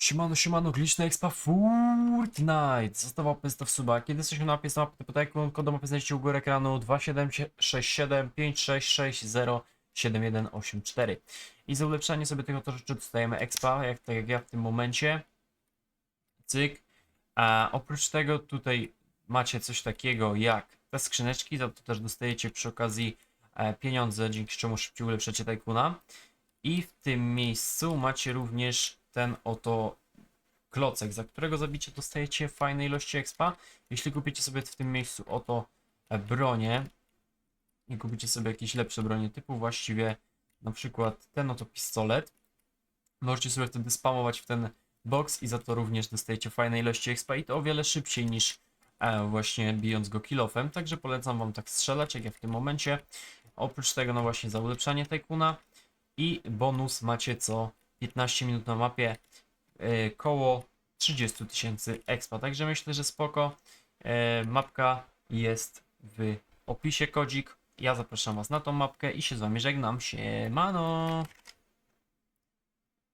Siemano, siemano, gliczna expa Fortnite! Zostaw łapę w suba. Kiedy jesteśmy na mapie, to mapy typu Tycoon, kod do mapy znajdziecie u góry ekranu 2767 566 7184. I za ulepszanie sobie tego to rzeczy dostajemy expa, jak, tak jak ja w tym momencie. Cyk. A oprócz tego tutaj macie coś takiego jak te skrzyneczki, to, to też dostajecie przy okazji e, pieniądze, dzięki czemu szybciej ulepszacie Tycoona. I w tym miejscu macie również ten oto klocek, za którego zabicie dostajecie fajne ilości expa. Jeśli kupicie sobie w tym miejscu oto e, bronię i kupicie sobie jakieś lepsze bronie typu właściwie na przykład ten oto pistolet, możecie sobie wtedy spamować w ten box i za to również dostajecie fajne ilości expa i to o wiele szybciej niż e, właśnie bijąc go killofem, także polecam wam tak strzelać jak ja w tym momencie. Oprócz tego no właśnie za ulepszanie Tycoona i bonus macie co 15 minut na mapie e, koło 30 tysięcy expa, także myślę, że spoko. E, mapka jest w opisie kodzik. Ja zapraszam was na tą mapkę i się z wami żegnam. Siemano!